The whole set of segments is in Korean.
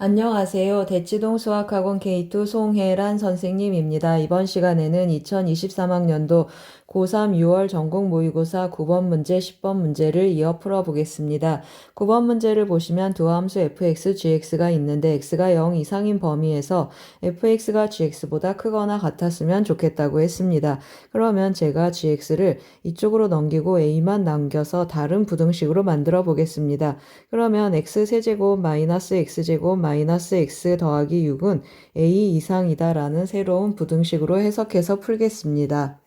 안녕하세요. 대치동 수학학원 K2 송혜란 선생님입니다. 이번 시간에는 2023학년도 고3 6월 전국 모의고사 9번 문제, 10번 문제를 이어 풀어보겠습니다. 9번 문제를 보시면 두 함수 fx, gx가 있는데 x가 0 이상인 범위에서 fx가 gx보다 크거나 같았으면 좋겠다고 했습니다. 그러면 제가 gx를 이쪽으로 넘기고 a만 남겨서 다른 부등식으로 만들어 보겠습니다. 그러면 x세제곱 마이너스 x제곱 마이너스 x 더하기 6은 a 이상이다라는 새로운 부등식으로 해석해서 풀겠습니다.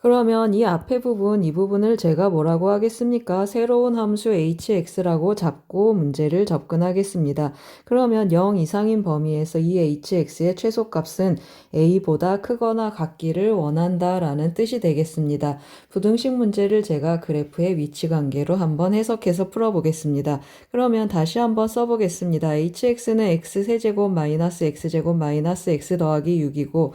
그러면 이 앞에 부분, 이 부분을 제가 뭐라고 하겠습니까? 새로운 함수 hx라고 잡고 문제를 접근하겠습니다. 그러면 0 이상인 범위에서 이 hx의 최소값은 a보다 크거나 같기를 원한다라는 뜻이 되겠습니다. 부등식 문제를 제가 그래프의 위치 관계로 한번 해석해서 풀어보겠습니다. 그러면 다시 한번 써보겠습니다. hx는 x세제곱 마이너스 x제곱 마이너스 x 더하기 6이고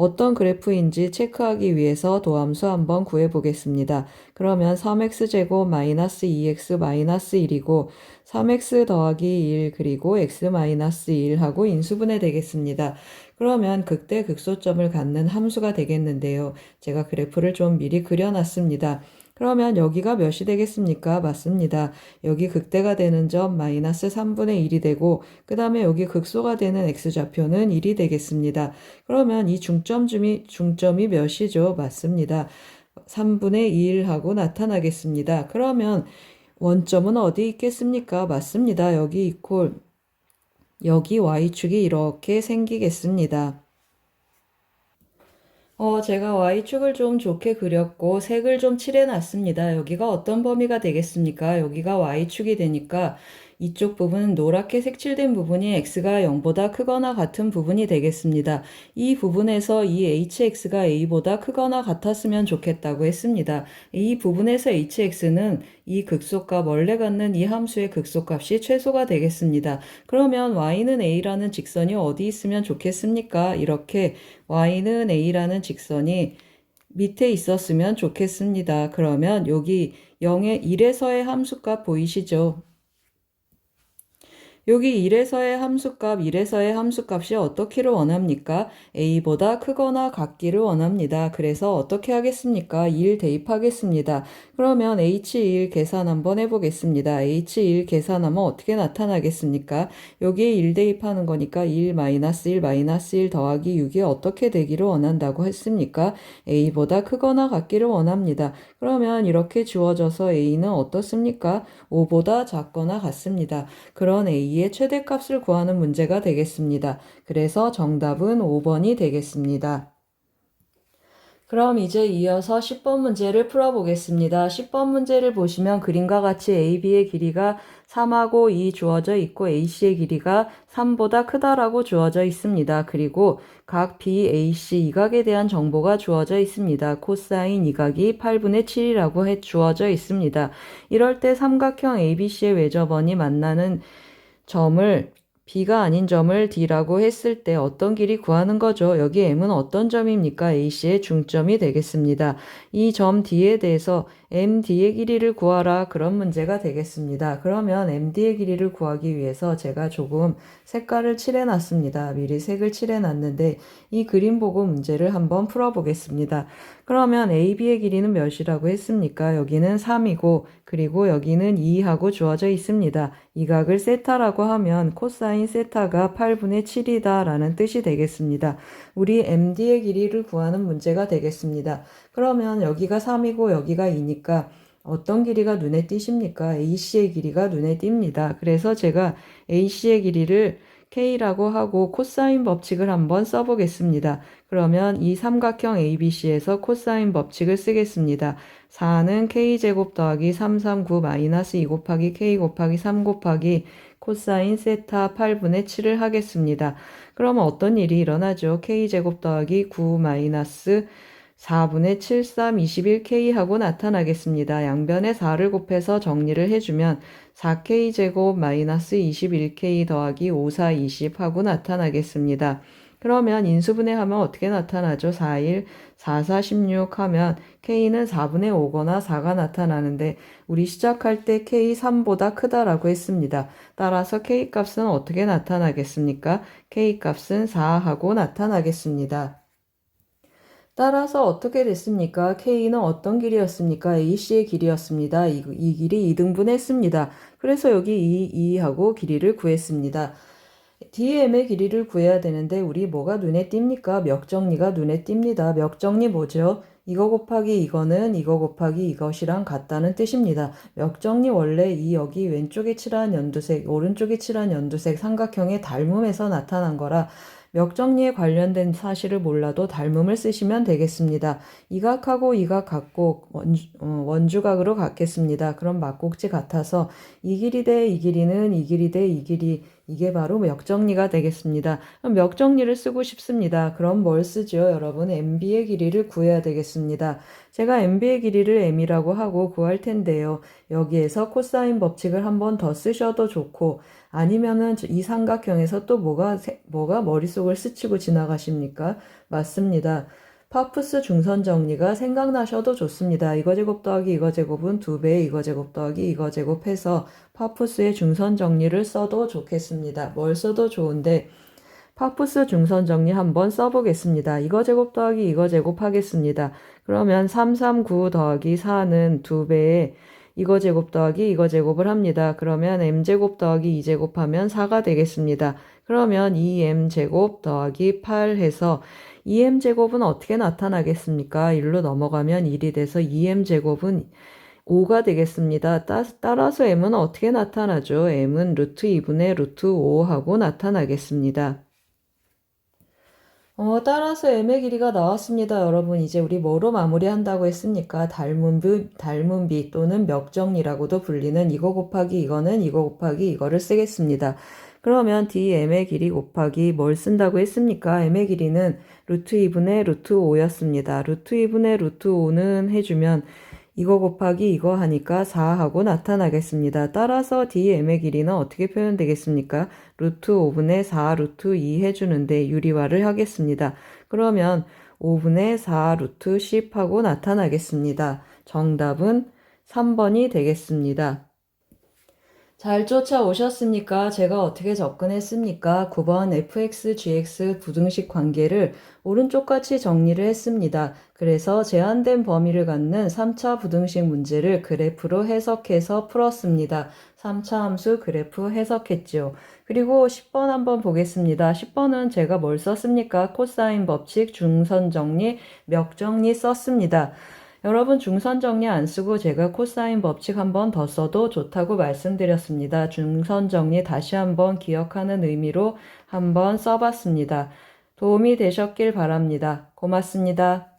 어떤 그래프인지 체크하기 위해서 도함수 한번 구해보겠습니다. 그러면 3x제곱 마이너스 2x 마이너스 1이고 3x 더하기 1 그리고 x 마이너스 1하고 인수분해 되겠습니다. 그러면 극대 극소점을 갖는 함수가 되겠는데요. 제가 그래프를 좀 미리 그려놨습니다. 그러면 여기가 몇이 되겠습니까? 맞습니다. 여기 극대가 되는 점 마이너스 3분의 1이 되고 그 다음에 여기 극소가 되는 x좌표는 1이 되겠습니다. 그러면 이 중점점이, 중점이 몇이죠? 맞습니다. 3분의 1하고 나타나겠습니다. 그러면 원점은 어디 있겠습니까? 맞습니다. 여기 이퀄 여기 y축이 이렇게 생기겠습니다. 어, 제가 Y축을 좀 좋게 그렸고 색을 좀 칠해놨습니다. 여기가 어떤 범위가 되겠습니까? 여기가 Y축이 되니까 이쪽 부분은 노랗게 색칠된 부분이 x가 0보다 크거나 같은 부분이 되겠습니다. 이 부분에서 이 hx가 a보다 크거나 같았으면 좋겠다고 했습니다. 이 부분에서 hx는 이 극소값 원래 갖는 이 함수의 극소값이 최소가 되겠습니다. 그러면 y는 a라는 직선이 어디 있으면 좋겠습니까? 이렇게 y는 a라는 직선이 밑에 있었으면 좋겠습니다. 그러면 여기 0의 1에서의 함수값 보이시죠? 여기 1에서의 함수값, 1에서의 함수값이 어떻기를 원합니까? a보다 크거나 같기를 원합니다. 그래서 어떻게 하겠습니까? 1 대입하겠습니다. 그러면 h1 계산 한번 해보겠습니다. h1 계산하면 어떻게 나타나겠습니까? 여기에 1 대입하는 거니까 1 마이너스 1 마이너스 1 더하기 6이 어떻게 되기를 원한다고 했습니까? a보다 크거나 같기를 원합니다. 그러면 이렇게 주어져서 a는 어떻습니까? 5보다 작거나 같습니다. 그런 a 의 최대값을 구하는 문제가 되겠습니다. 그래서 정답은 5번이 되겠습니다. 그럼 이제 이어서 10번 문제를 풀어보겠습니다. 10번 문제를 보시면 그림과 같이 AB의 길이가 3하고 2 주어져 있고 AC의 길이가 3보다 크다라고 주어져 있습니다. 그리고 각 BAC 이각에 대한 정보가 주어져 있습니다. 코사인 이각이 8분의 7이라고 해 주어져 있습니다. 이럴 때 삼각형 ABC의 외접원이 만나는 점을 B가 아닌 점을 D라고 했을 때 어떤 길이 구하는 거죠? 여기 M은 어떤 점입니까? A씨의 중점이 되겠습니다. 이 점 D에 대해서 MD의 길이를 구하라 그런 문제가 되겠습니다. 그러면 MD의 길이를 구하기 위해서 제가 조금 색깔을 칠해놨습니다. 미리 색을 칠해놨는데 이 그림 보고 문제를 한번 풀어보겠습니다. 그러면 AB의 길이는 몇이라고 했습니까? 여기는 3이고 그리고 여기는 2하고 주어져 있습니다. 이 각을 세타라고 하면 코사인 세타가 8분의 7이다 라는 뜻이 되겠습니다. 우리 MD의 길이를 구하는 문제가 되겠습니다. 그러면 여기가 3이고 여기가 2니까 어떤 길이가 눈에 띄십니까? AC의 길이가 눈에 띕니다. 그래서 제가 AC의 길이를 K라고 하고 코사인 법칙을 한번 써보겠습니다. 그러면 이 삼각형 ABC에서 코사인 법칙을 쓰겠습니다. 4는 K제곱 더하기 339 마이너스 2 곱하기 K 곱하기 3 곱하기 코사인 세타 8분의 7을 하겠습니다. 그러면 어떤 일이 일어나죠? K제곱 더하기 9 마이너스 4분의 7, 3, 21K 하고 나타나겠습니다. 양변에 4를 곱해서 정리를 해주면 4K제곱 마이너스 21K 더하기 5, 4, 20 하고 나타나겠습니다. 그러면 인수분해하면 어떻게 나타나죠? 4, 1, 4, 4, 16 하면 K는 4분의 5거나 4가 나타나는데 우리 시작할 때 K 3보다 크다라고 했습니다. 따라서 K 값은 어떻게 나타나겠습니까? K 값은 4하고 나타나겠습니다. 따라서 어떻게 됐습니까? K는 어떤 길이었습니까? AC의 길이었습니다. 이, 이 길이 2등분했습니다. 그래서 여기 2, 2하고 길이를 구했습니다. DM의 길이를 구해야 되는데 우리 뭐가 눈에 띕니까? 멱정리가 눈에 띕니다. 멱정리 뭐죠? 이거 곱하기 이거는 이거 곱하기 이것이랑 같다는 뜻입니다. 멱정리 원래 이 여기 왼쪽에 칠한 연두색, 오른쪽에 칠한 연두색 삼각형의 닮음에서 나타난 거라 멱정리에 관련된 사실을 몰라도 닮음을 쓰시면 되겠습니다. 이 각하고 이각 같고 원주, 어, 원주각으로 같겠습니다. 그럼 막곡지 같아서 이 길이 대 이 길이는 이 길이 대 이 길이 이게 바로 멱정리가 되겠습니다. 그럼 멱정리를 쓰고 싶습니다. 그럼 뭘 쓰죠? 여러분 MB의 길이를 구해야 되겠습니다. 제가 MB의 길이를 M이라고 하고 구할 텐데요. 여기에서 코사인 법칙을 한 번 더 쓰셔도 좋고 아니면은 이 삼각형에서 또 뭐가 뭐가 머릿속을 스치고 지나가십니까? 맞습니다. 파푸스 중선 정리가 생각나셔도 좋습니다. 이거 제곱 더하기 이거 제곱은 두 배의 이거 제곱 더하기 이거 제곱해서 파푸스의 중선 정리를 써도 좋겠습니다. 뭘 써도 좋은데 파푸스 중선 정리 한번 써보겠습니다. 이거 제곱 더하기 이거 제곱 하겠습니다. 그러면 339 더하기 4는 두 배의 이거 제곱 더하기 이거 제곱을 합니다. 그러면 m제곱 더하기 2제곱 하면 4가 되겠습니다. 그러면 2m제곱 더하기 8 해서 2m제곱은 어떻게 나타나겠습니까? 1로 넘어가면 1이 돼서 2m제곱은 5가 되겠습니다. 따, 따라서 m은 어떻게 나타나죠? m은 루트 2분의 루트 5하고 나타나겠습니다. 어, 따라서 m의 길이가 나왔습니다. 여러분, 이제 우리 뭐로 마무리한다고 했습니까? 닮은비, 닮은비 또는 멱정리라고도 불리는 이거 곱하기 이거는 이거 곱하기 이거를 쓰겠습니다. 그러면 dm의 길이 곱하기 뭘 쓴다고 했습니까? m의 길이는 루트 2분의 루트 5였습니다. 루트 2분의 루트 5는 해주면 이거 곱하기 이거 하니까 4하고 나타나겠습니다. 따라서 dm의 길이는 어떻게 표현되겠습니까? 루트 5분의 4 루트 2 해주는데 유리화를 하겠습니다. 그러면 5분의 4 루트 10하고 나타나겠습니다. 정답은 3번이 되겠습니다. 잘 쫓아오셨습니까? 제가 어떻게 접근했습니까? 9번 fx, gx 부등식 관계를 오른쪽같이 정리를 했습니다. 그래서 제한된 범위를 갖는 3차 부등식 문제를 그래프로 해석해서 풀었습니다. 3차 함수 그래프 해석했죠. 그리고 10번 한번 보겠습니다. 10번은 제가 뭘 썼습니까? 코사인 법칙, 중선 정리, 멱 정리 썼습니다. 여러분 중선 정리 안 쓰고 제가 코사인 법칙 한 번 더 써도 좋다고 말씀드렸습니다. 중선 정리 다시 한번 기억하는 의미로 한번 써봤습니다. 도움이 되셨길 바랍니다. 고맙습니다.